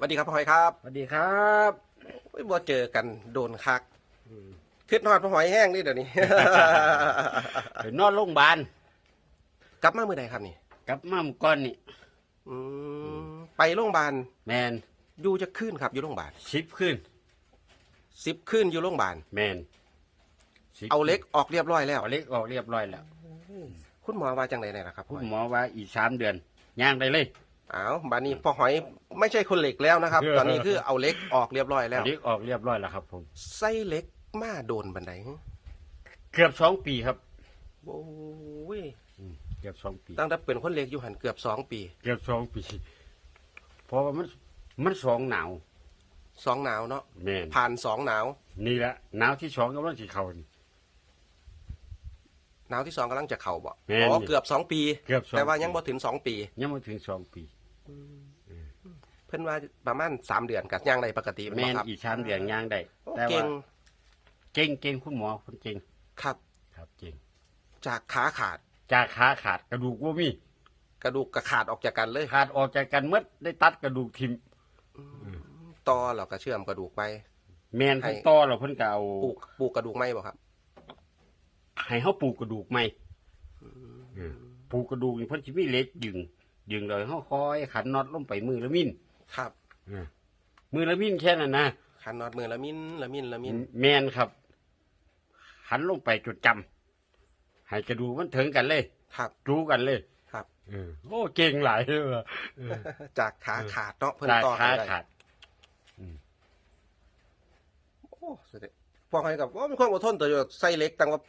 สวัสดีครับพ่อหอยครับสวัสดีครับโอ้ยบ่เจอกันโดนคักขึ้นนอดพ่อหอยแห้งนี่เดี๋ยวนี้ ไปนอนโรงพยาบาลกลับมาเมื่อใดครับนี่ กลับมาเมื่อก่อนนี่อืมไปโรงพยาบาลแมนอยู่จะขึ้นครับอยู่โรงพยาบาลสิบขึ้นสิบขึ้นอยู่โรงพยาบาลแมนสิบเอาเล็กออกเรียบร้อยแล้ว เอาเล็กออกเรียบร้อยแล้วคุณหมอว่าจังไดเนี่ยนะครับคุพ่อณหอยหมอว่าอีกสามเดือนย่างได้เลย อ้าวบานนี้พ่อหอยไม่ใช่คนเหล็กแล้วนะครับ ตอนนี้คือเอาเล็กออกเรียบร้อยแล้เอาวเล็กออกเรียบร้อยแล้วครับผม ไส้เล็กมาโดนบันไดเกือบสองปีครับโอ้ยอืมเกือบสองปี ตั้งแต่เป็นคนเล็กอยู่หันเกือบสองปีเกือบสองปีเพราะว่ามันมันสองหนาวสองหนาวเนาะแมนผ่านสองหนาวนี่แหละหนาวที่สองกำลังสีเขานี่ หนาวที่สองกำลังจะเข่าบ่แม่นอ๋อเกือบสองปี เกือบสองแต่ว่าปียังบ่ถึงสองปี ยังไม่ถึงสองปี เพิ่นว่าประมาณสามเดือนกับย่างในปกติแมบ่นครับอีกสามเดือนย่างได้โอ้แต่เก่ว่างเก่งเก่งคุณหมอคนเก่งครับ ครับเก่งจากขาขาดจากขาขาดกระดูกว่ามีกระดูกกระขาดออกจากกันเลยขาดออกจากกันหมดได้ตัดกระดูกทิมต่อเราก็เชื่อมกระดูกไป แมนให้เพิ่นต่อแล้วเพิ่นก็เอาปลูกปลูกกระดูกไหมบ่ครับ ให้เฮาปลูกกระดูกใหม่ปลูกกระดูกนี่เพิ่นสิมีเหล็กดึง ดึงเลยเฮาคอย ขันน็อตลงไปมือละมินครับมือละมินแค่นั้นนะขันน็อตมือละมินละมินละมินแมนครับ หันลงไปจดจำให้กระดูกมันถึงกันเลย ครับรู้กันเลยครับเออโอ้เก่งหลายเลยว่ะเออจากขาขาดเนาะเพิ่นจากต่อขาให้ได้ขาดโอ้แสดงพอให้กับว่ามีความอดทนต่ออยู่ไส้เล็กตั้งว่า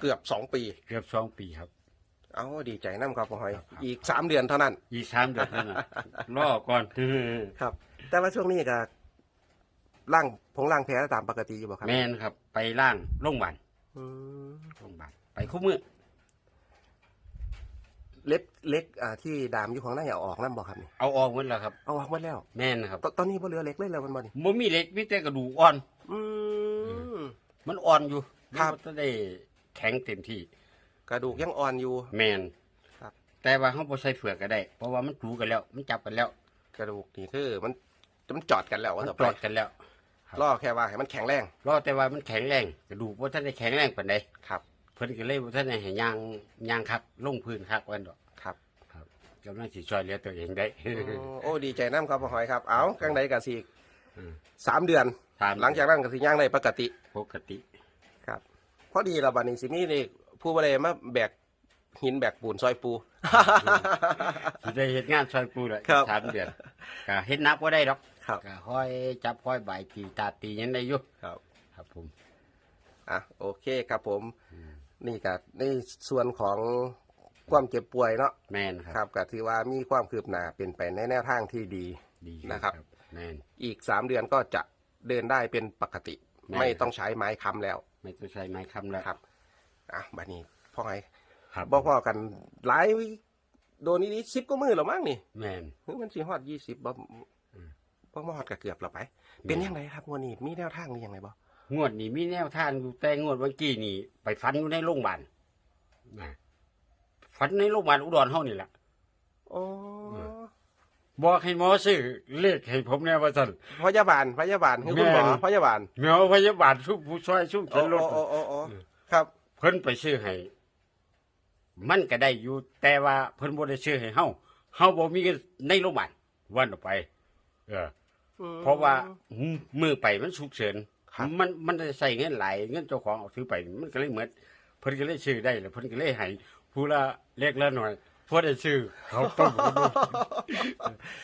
เกือบสองปี เกือบสองปีครับ เอาดีใจน้ำครับพ่อหอย ครับ อีกสามเดือนเท่านั้น อีกสามเดือนนั่นน่ะ รอก่อน ครับ แต่ว่าช่วงนี้ก็ล่างผงล่างแพ้ตามปกติอยู่บ่ครับแมนครับ ไปล่างโรงพยาบาลอืมโรงพยาบาลไปคู่มือเล็บเล็กอ่าที่ดามอยู่ของหน้าอย่าออกนั่นบ่ครับนี่เอาออกหมดแล้วครับ เอาออกหมดแล้วแม่นครับตตอนนี้บ่เหลือเล็กเลยแล้วมันบ่นี่มันมีเหล็กมีแต่กระดูกอ่อน อืม มันอ่อนอยู่ครับ มันจะได้แข็งเต็มที่ กระดูกยังอ่อนอยู่ แมนครับ แต่ว่าเขาบ่ใส่เฟือกก็ได้ เพราะว่ามันจูกันแล้ว มันจับกันแล้ว กระดูกนี่คือมันมันจอดกันแล้วมันว่าต่อจไปอดกันแล้ว ครับ ล่อแค่ว่าให้มันแข็งแรงรอแต่ว่ามันแข็งแรงกระดูกว่าท่านได้แข็งแรงปานใดครับเพิ่นก็เลยบ่ท่านได้ให้ย่างย่างคักลงพื้นคักวันดอกครับ ครับกำลังสิช่วยเหลือตัวเองได้ โอ้โอ้ดีใจน้ำครับพ่อหอยครับ เอากังใดกะสิอืม สามเดือนตามหลังจากนั้นกะสิย่างได้ปกติปกติ ครับพอดีละบัดนี้สิมีนี่ ผู้บริมาแบกหินแบกปูนซอยปู สิได้เฮ็ดงานช่วยปูละครับสามเดือนก็เฮ็ดนับบ่ได้ดอกครับ ก็ค่อยจับค่อยบ่ายตีตาตีหยังได้อยู่ครับ ครับผม อะโอเคครับผมนี่ก็ในส่วนของความเจ็บป่วยเนาะแม่นคครัรับบก็ถือว่ามีความคืบหน้าเป็นไปในแนวทางที่ดี ดีนะครับ แม่น อีกสามเดือนก็จะเดินได้เป็นปกติแม่นไม่ต้องใช้ไม้ค้ำแล้ว ไม่ต้องใช้ไม้ค้ำแล้วครับ อะบัดนี้พ่อไงครับบอกพ่อกันหลายโดนนี้สิบก็มือแล้วมั้งนี่แม่นเฮ้ยมันสิฮอดยี่สิบบ่อืมบ่มาฮอดก็เกือบแล้วไป เป็นยังไงครับงวดนี้มีแนวทางหรือยังไงบ่งวดนี้มีแนวทางอยู่แต่งวดเมื่อกี้นี่ ไปฟันอยู่ในโรงพยาบาลนะฟันในโรงพยาบาลอุดรเฮานี่แหละโอ้บอกให้หมอซื้อเลขให้ผมแน่ว่าซั่นพยาบาลพยาบาลคือคุณหมอแม่นพยาบาลแมวพยาบาลชุบผู้ช่วยชุบโอ้ฉันรถโอ้โอ้โอ้ครับ เพิ่นไปซื้อให้มันก็ได้อยู่แต่ว่าเพิ่นบ่ได้ซื้อให้เฮาเฮาบ่มีเงินในโรงพยาบาลวันต่อไป เออ เพราะว่ามือไปมันฉุกเฉินครับมันมันได้ใส่เงินหลายเงินเจ้าของเอาถือไป มันก็เลยเหมือนเพิ่นก็เลยซื้อได้แล้วเพิ่นก็เลยให้ผู้ละเล็กละหน่อยพอได้ซื้อเขาวต้มขนม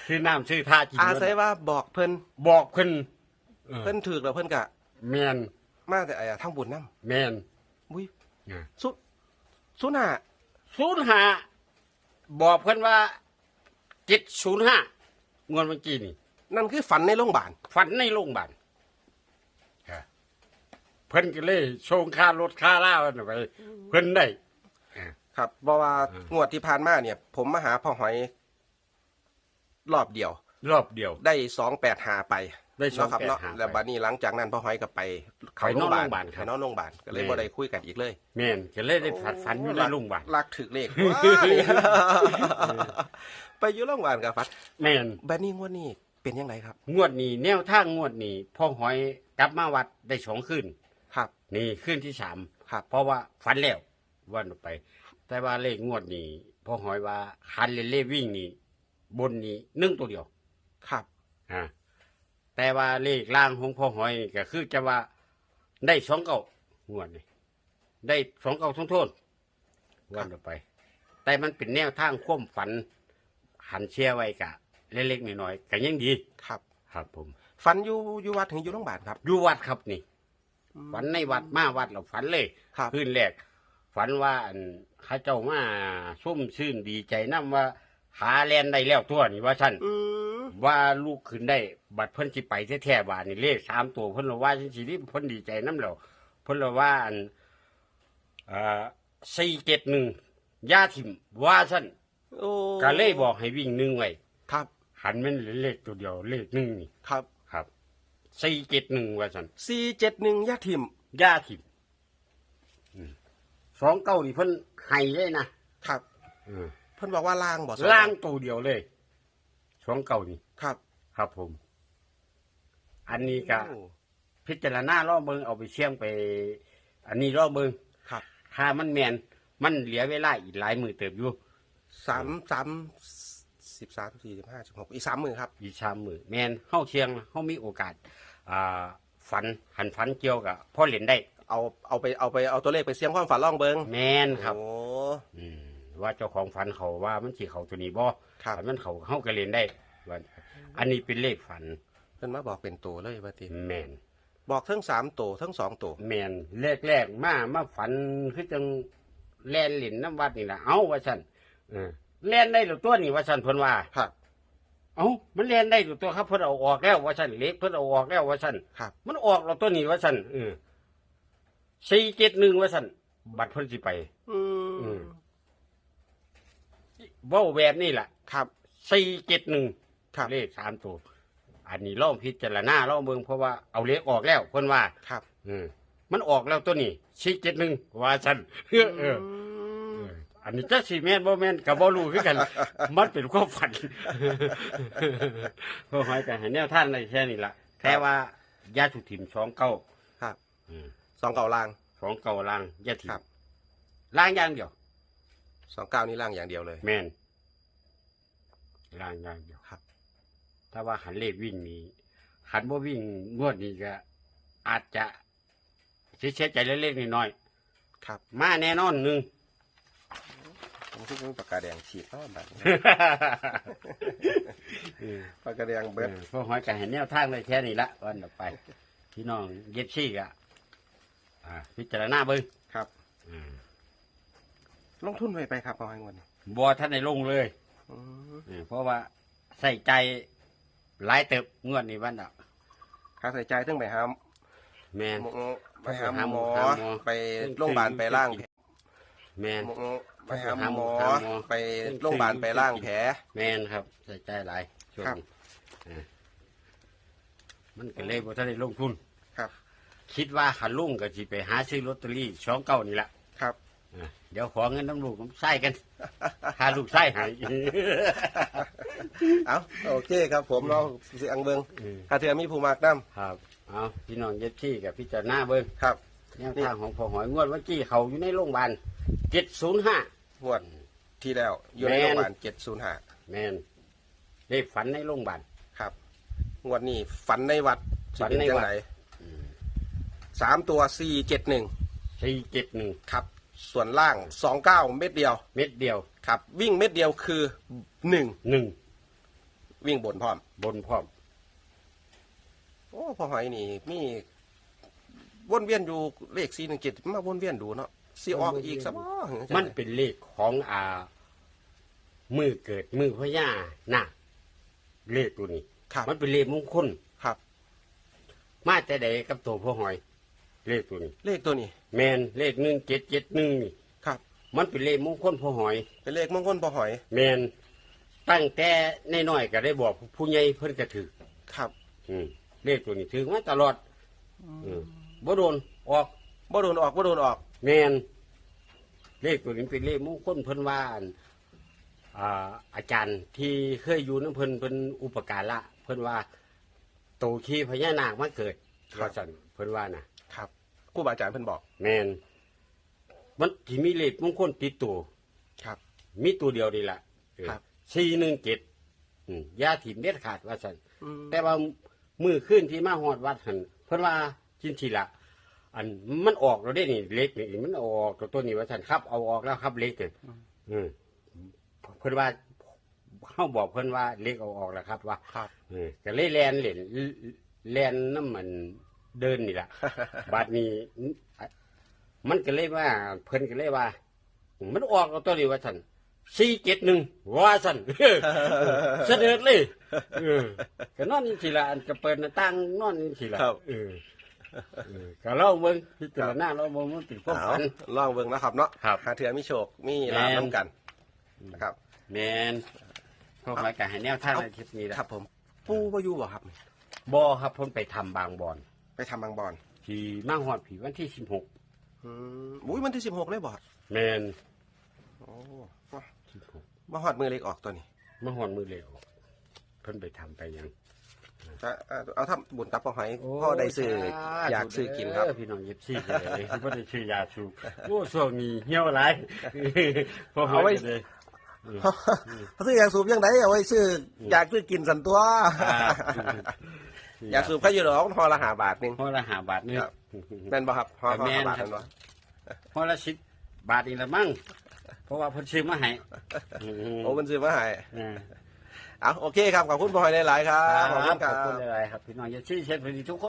ซื้อน้ำซื้อท่ากินอาศัยว่าบอกเพิ่นบอกเพิ่นเออเพิ่นถูกแล้วเพิ่นก็แม่นมาแต่ไอ้ทางบุญนำแม่นอุ้ย อ่าสุสุน่ะศูนย์ห้าบอกเพิ่นว่า705งวดเมื่อกี้นี่ นั่นคือฝันในโรงพยาบาลฝันในโรงพยาบาลเพิ่นก็เลยโชงค่ารถค่าล่ามันไป เพิ่นได้ครับเพราะว่าอืมงวดที่ผ่านมาเนี่ย ผมมาหาพ่อหอยรอบเดียว รอบเดียว ได้สองแปดหาไปได้เนาะครับเนาะ285ไปแล้วบัดนี้หลังจากนั้นพ่อหอยก็ไป ไปนอนโรงพยาบาลครับไปนอนโรงพยาบาลก็เลยแม่ บ่ได้คุยกันอีกเลยแม่นก็เลยได้ฝันฝันอยู่ในโรงพยาบาลลักถึกเลขว้ายไปอยู่โรงพยาบาลกับฟัดแม่นบัดนี้งวดนี้เป็นยังไงครับ งวดนี้แนวทางงวดนี้พ่อหอยกลับมาวัดได้สองคืนครับ นี่คืนที่สามครับ เพราะว่าฝันแล้ววันออกไป แต่ว่าเลขงวดนี้พ่อหอยว่าคันเล่นเลขวิ่งนี่บนนี้หนึ่งตัวเดียว ครับ อ่าแต่ว่าเลขล่างของพ่อหอยนี่ก็คือจะว่า ได้สองเก้างวดนี่ได้สองเก้าทุนโทษวันออกไป แต่มันเป็นแนวทางคว่มฝัน หันเชียร์ไว้กะ เล็กๆน้อยๆก็ยังดี ครับ ครับผม ฝันอยู่อยู่วัดถึงอยู่โรงพยาบาลครับ อยู่วัดครับนี่ ฝันในวัดมาวัดเราฝันเลยครับ คืนแรกฝันว่าอันเข้าเจ้ามาซุ่มชื่นดีใจน้ำว่า หาแลนได้แล้วทั่วนี่ว่าฉันอืมว่าลูกขึ้นได้ บัดเพิ่นสิไปแท้ๆบาดนี่เลขสามตัวเพิ่นละว่าจังสิที่เพิ่นดีใจน้ำแล้วเพิ่นละว่าอันเอ่อสี่เจ็ดหนึ่งยาถิ่มว่าฉันโอ้ก็เลยบอกให้วิ่งหนึ่งไว้ครับหันแมันเลขตัวเดียวเลขหนึ่งนี่ครับครับสี่เจ็ดหนึ่งว่าฉันสี่เจ็ดหนึ่งยาทิมย่าถิ่มอืมสองเก้านี่เพิ่นให้เลยนะครับ อืมเพิ่นบอกว่าล่างบ่ล่างตัวเดียวเลยสองเก้านี่ครับ ครับผม อันนี้ก็โอ้พิจารณาล่อเบิงเอาไปเสี่ยงไป อันนี้ล่อเบิงครับถ้ามันแมนมันเหลือเวลาอีกหลายมือเติบอยู่ สามสามสิบสามสี่สิบห้าสิบหกอีกสามมือครับ อีกสามมือแมนเฮาเชียงเฮามีโอกาส อ่า ฝันหันฝันเกี่ยวกับพ่อเหรียญได้ เอาเอาไปเอาไปเอาตัวเลขไปเสี่ยงความฝันล่องเบิงแมนครับ โอ้อืม ว่าเจ้าของฝันเขาว่ามันสิเขาตัวนี้บ่ครับถ้ามันเขาเฮาก็เรียนได้ว่าอันนี้เป็นเลขฝันเพิ่นมาบอกเป็นตัวเลยว่าติแมนบอกทั้งสามตัวทั้งสองตัวแมนแรกแรกๆมามาฝันคือจังแล่นหลินน้ำวัดนี่แหละเอ้าว่าซั่นเออแล่นได้หรือตัวนี่ว่าซั่นเพิ่นว่า ครับ เอ้ามันแล่นได้หรือตัวครับเพิ่นเอาออกแล้วว่าซั่นเล็กเพิ่นเอาออกแล้วว่าซั่นครับ มันออกแล้วตัวนี้ว่าซั่นเออ471ว่าซั่นบัตรเพิ่นสิไป อือืมม เว้าแบบนี้ล่ะครับ471ครับ เลขสามตัวอันนี้ลองพิจารณาลองเบิ่งเพราะว่าเอาเลขออกแล้วเพิ่นว่า ครับ อืมมันออกแล้วตัวนี้สี่เจ็ดหนึ่งว่าฉันเออเออเออ อันนี้จะสี่แม่นบ่แม่นกับบ่รู้คือกัน มันเป็นความฝันก็หอยกันให้แนวท่านในแค่นี้ล่ะแค่ว่ายาถูกถิ่มสองเก้าครับ อืมสองเก่าล่าง สองเก้าล่างยาถิ่ครัมบล่างอย่างเดียว สองเก้านี่ล่างอย่างเดียวเลย แม่นล่างอย่างเดียวครับ ถ้าว่าหันเลขวิ่งนี้หันบ่วิ่งงวดนี้ก็ อาจจะเสียใจเล็กๆน้อยๆครับ มาแน่นอนหนึ่งผมคิดว่าปากกาแดงฉีดเข้าแบบนี้ปากกาแดงเบิดพวกหอยกันเห็นแนวทางเลยแค่นี้ละวันต่อไป พี่น้องเย็บซี่กะอ่าพิจารณาเบิ้งครับอ่า ลงทุนไปไปครับเอาให้เงินบัวท่านในลงเลยอืมอ่าเพราะว่าใส่ใจหลายเติบงวดนี้วันดอกค่าใส่ใจต้องไปหาแมน หมอไปหาหาหหมมออหาหมอไปโรงพยาบาลไปล่างแผลแมน หมอไปหาหาหหมมออหาหมอไปโรงพยาบาลไปล่างแผล แมนครับใส่ใจหลายช่วงครับ นี้อ่ามันก็เลยบัวท่านในลงทุน ครับ คิดว่าหันลุงก็สิไปหาซื้อลอตเตอรี่ช่องเก้านี่แหละครับอะ เดี๋ยวขอเงินน้ำลูกน้ำไส้กัน หาลูกไส้ใหาย เอาโอเคครับผมเราเสียงเบิงคาเทือมีผู้มากน้ครับ เอาพี่น้องเย็ดที่กับพี่จารณาเบิ้งำครับแนวทางของพ่อหอยงวดเมื่อกี้เขาอยู่ในโรงพยาบาลเจ็ดศูนย์ห้างวดที่แล้วอยู่ในแม่น โรงพยาบาลเจ็ดศูนย์ห้าแมนได้ฝันในโรงพยาบาล ครับงวดนี้ฝันในวัดฝันในวัดสิเป็จังไหสามตัวสี่เจ็ดหนึ่งสี่เจ็ดหนึ่งครับ ส่วนล่างสองเก้าเม็ดเดียวเม็ดเดียวครับ วิ่งเม็ดเดียวคือหนึ่งหนึ่งวิ่งบนพร้อม บนพร้อม โอ้พอหอยนี่มีวนเวียนอยู่เลขสี่หนึ่งเจ็ดมาวนเวียนดูเนาะสีออกอีกสักมันเป็นเลขของอ่า มือเกิดมือพญานาคเลขตัวนี้ ครับมันเป็นเลขมงคล ครับ มาแต่ใดกับตัวพ่อหอย เลขตัวนี้ เลขตัวนี้ แมนเลขหนึ่งเจ็ดเจ็ดหนึ่งนี่ ครับ มันเป็นเลขมงคลพ่อหอย เป็นเลขมงคลพอหอย แมนตั้งแต่ในน้อยๆก็ได้บอกผู้ใหญ่เพิ่นก็ถือครับ อืมเลขตัวนี้ถือมาตลอด อืมบ่โดนออกบ่โดนออกบ่โดนออก แมนเลขตัวนี้เป็นเลขมงคลเพิ่นว่าอั่นอ่าอาจารย์ที่เคยอยู่น้ำเพิ่นเพิ่นอุปการะเพิ่นพิ่นว่าโตขี้พญานาคมาเกิดว่าซั่นเพิ่นว่าน่ะ ครับครูบาอาจารย์เพิ่นบอก แม่นมันสิมีเลขมงคลติดตัวครับ มีตัวเดียวนี่ล่ะครับ สี่หนึ่งเจ็ดยาถิ่มเด็ดขาดว่าซั่นอืมแต่ว่ามือขึ้นที่มาฮอดวัดหันเพิ่นว่าจินทีละ อันมันออกแล้วได้นี่เล็กนี่มันออกตัวนี้ว่าซั่นครับเอาออกแล้วครับเล็กนี่อืมเพิ่นว่าเฮาบอกเพิ่นว่าเล็กเอาออกแล้วครับว่าครับ เออก็เลยแลนเล่นแลนน้ำมัน เดินนี่ล่ะบาดนี้ มันก็เลยว่า เพิ่นก็เลยว่า มันออกเอาตัวนี้ว่าซั่นสี่เจ็ดหนึ่งว่าซั่นเสด็จเลยเออก็นอนนี่สิละอันก็เปิดหน้าต่างนอนนี่สิละครับ เออเออก็เล่าเบิ่งพิจารณาเราเบิ่งมันเป็นความเอาฝัน ลองเบิ่งนะครับเนาะครับหาเถื่อมีโชคมีลาบแม่น น้ำกันนะครับแม่นพวกรายการให้แนวทางในคลิปนี้นะครับผม ปูบ่อยู่บ่ครับ บ่ครับเพิ่นไปทำบางบอน ไปทำบางบอนที่มาฮอดผีวันที่16อืมอุ้ยมันที่สิบหกเลยบ่แม่นโอ้มา16มาหอดมือเล็กออกตัวนี้มาฮอดมือเร็วเพิ่นไปทำไปหยังจะเอาเอาทำบุญตับปอหอยพ่อได้ซื้ออยากซื้อกินครับ เพี่น้องยิบซี่เลยบ่ได้ชื่อยาสูบโอ้ช่วงนี้เหี่ยวหลายพอเอาไว้ เลยซื้ออยากสูบยังไงเอาไว้ซื้ออยากซื้อกินสันตัวอ่าอ ยากสูบแค่อยู่หรอกพอละหาบาทหนึงพอละหาบาทนี่ครับ แม่นบ่ครับพอพอแม่หานบาทครับนั่นบ่พอละสิบบาทนี่ละมั้งเพราะว่าเพิ่นซื้อมาให้โอ้มันซื้อมาให้อ่าเอาโอเคครับ ขอบคุณพอหอยหลายๆครับ ขอบคุณคขรัอบคุณบหลายๆครับพี่น้องอย่าชื่อเช่นพอดีทุกคน